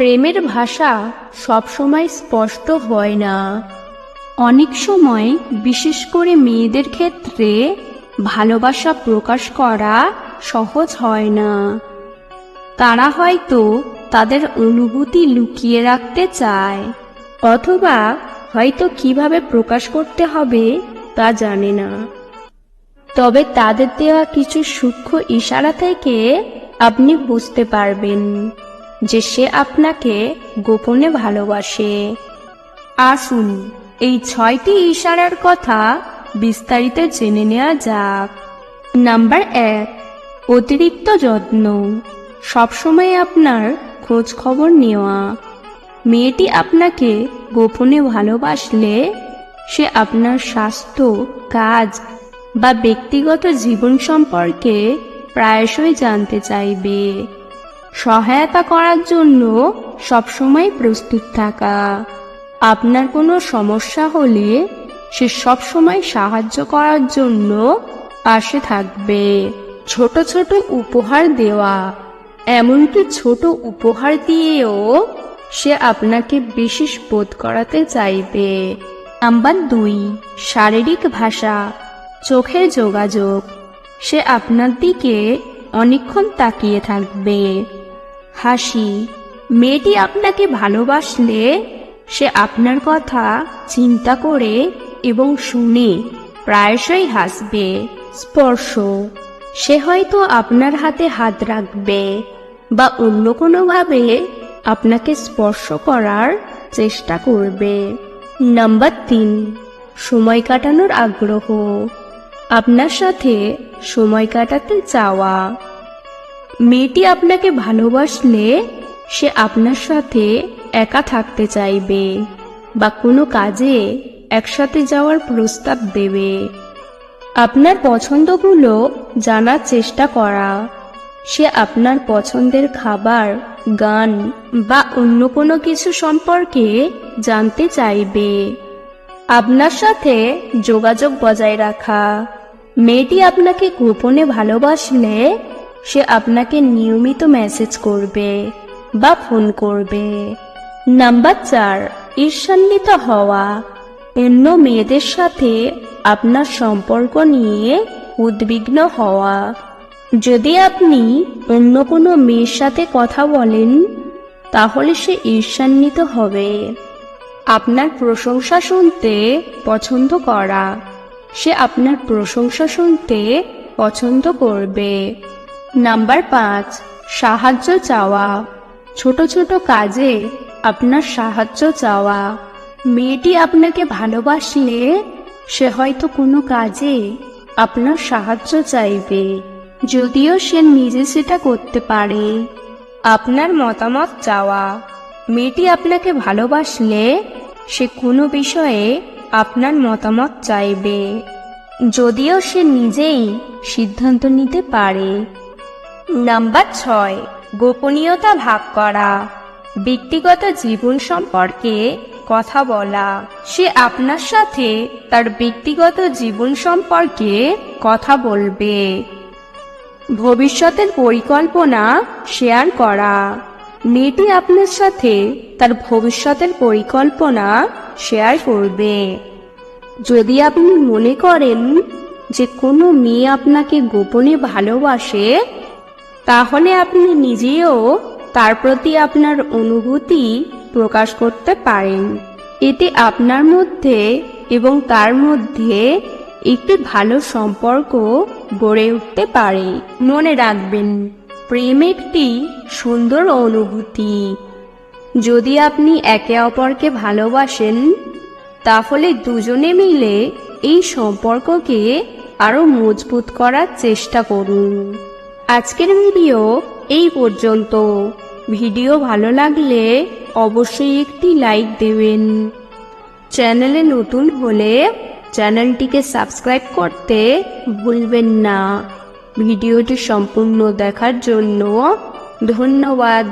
প্রেমের ভাষা সবসময় স্পষ্ট হয় না। অনেক সময়, বিশেষ করে মেয়েদের ক্ষেত্রে, ভালোবাসা প্রকাশ করা সহজ হয় না। তারা হয়তো তাদের অনুভূতি লুকিয়ে রাখতে চায়, অথবা হয়তো কীভাবে প্রকাশ করতে হবে তা জানে না। তবে তাদের দেওয়া কিছু সূক্ষ্ম ইশারা থেকে আপনি বুঝতে পারবেন। যে সে আপনাকে গোপনে ভালোবাসে। আসুন এই ছয়টি ইশারার কথা বিস্তারিত জেনে নেওয়া যাক। নাম্বার এক, অতিরিক্ত যত্ন। সবসময় আপনার খোঁজ খবর নেওয়া। মেয়েটি আপনাকে গোপনে ভালোবাসলে সে আপনার স্বাস্থ্য, কাজ বা ব্যক্তিগত জীবন সম্পর্কে প্রায়শই জানতে চাইবে। সহায়তা করার জন্য সবসময় প্রস্তুত থাকা। আপনার কোনো সমস্যা হলে সে সবসময় সাহায্য করার জন্য পাশে থাকবে। ছোট ছোট উপহার দেওয়া, এমনকি ছোট উপহার দিয়েও সে আপনাকে বিশেষ বোধ করাতে চাইবে। নাম্বার দুই, শারীরিক ভাষা চোখের যোগাযোগ। সে আপনার দিকে অনেকক্ষণ তাকিয়ে থাকবে। হাসি, মেয়েটি আপনাকে ভালোবাসলে সে আপনার কথা চিন্তা করে এবং শুনে প্রায়শই হাসবে, স্পর্শ। সে হয়তো আপনার হাতে হাত রাখবে বা অন্য কোনোভাবে আপনাকে স্পর্শ করার চেষ্টা করবে। নাম্বার তিন, সময় কাটানোর আগ্রহ। আপনার সাথে সময় কাটাতে চাওয়া। মেয়েটি আপনাকে ভালোবাসলে সে আপনার সাথে একা থাকতে চাইবে বা কোনো কাজে একসাথে যাওয়ার প্রস্তাব দেবে। আপনার পছন্দগুলো জানার চেষ্টা করা। সে আপনার পছন্দের খাবার, গান বা অন্য কোনো কিছু সম্পর্কে জানতে চাইবে। আপনার সাথে যোগাযোগ বজায় রাখা। মেয়েটি আপনাকে গোপনে ভালোবাসলে সে আপনাকে নিয়মিত মেসেজ করবে বা ফোন করবে। নাম্বার চার, ঈর্ষান্বিত হওয়া। অন্য মেয়েদের সাথে আপনার সম্পর্ক নিয়ে উদ্বিগ্ন হওয়া। যদি আপনি অন্য কোনো মেয়ের সাথে কথা বলেন, তাহলে সে ঈর্ষান্বিত হবে। আপনার প্রশংসা শুনতে পছন্দ করা। সে আপনার প্রশংসা শুনতে পছন্দ করবে। নাম্বার পাঁচ, সাহায্য চাওয়া। ছোট ছোট কাজে আপনার সাহায্য চাওয়া। মেয়েটি আপনাকে ভালোবাসলে সে হয়তো কোনো কাজে আপনার সাহায্য চাইবে। যদিও সে নিজে সেটা করতে পারে। আপনার মতামত চাওয়া। মেয়েটি আপনাকে ভালোবাসলে সে কোনো বিষয়ে আপনার মতামত চাইবে। যদিও সে নিজেই সিদ্ধান্ত নিতে পারে। নাম্বার ছয়, গোপনীয়তা ভাগ করা। ব্যক্তিগত জীবন সম্পর্কে কথা বলা। সে আপনার সাথে তার ব্যক্তিগত জীবন সম্পর্কে কথা বলবে। ভবিষ্যতের পরিকল্পনা শেয়ার করা। মেয়েটি আপনার সাথে তার ভবিষ্যতের পরিকল্পনা শেয়ার করবে। যদি আপনি মনে করেন যে কোনো মেয়ে আপনাকে গোপনে ভালোবাসে তাহলে আপনি নিজেও তার প্রতি আপনার অনুভূতি প্রকাশ করতে পারেন। এতে আপনার মধ্যে এবং তার মধ্যে একটি ভালো সম্পর্ক গড়ে উঠতে পারে। মনে রাখবেন, প্রেম একটি সুন্দর অনুভূতি। যদি আপনি একে অপরকে ভালোবাসেন, তাহলে দুজনে মিলে এই সম্পর্ককে আরও মজবুত করার চেষ্টা করুন। আজকের ভিডিও এই পর্যন্ত। ভিডিও ভালো লাগলে অবশ্যই একটি লাইক দেবেন। চ্যানেলে নতুন হলে চ্যানেলটিকে সাবস্ক্রাইব করতে ভুলবেন না। ভিডিওটি সম্পূর্ণ দেখার জন্য ধন্যবাদ।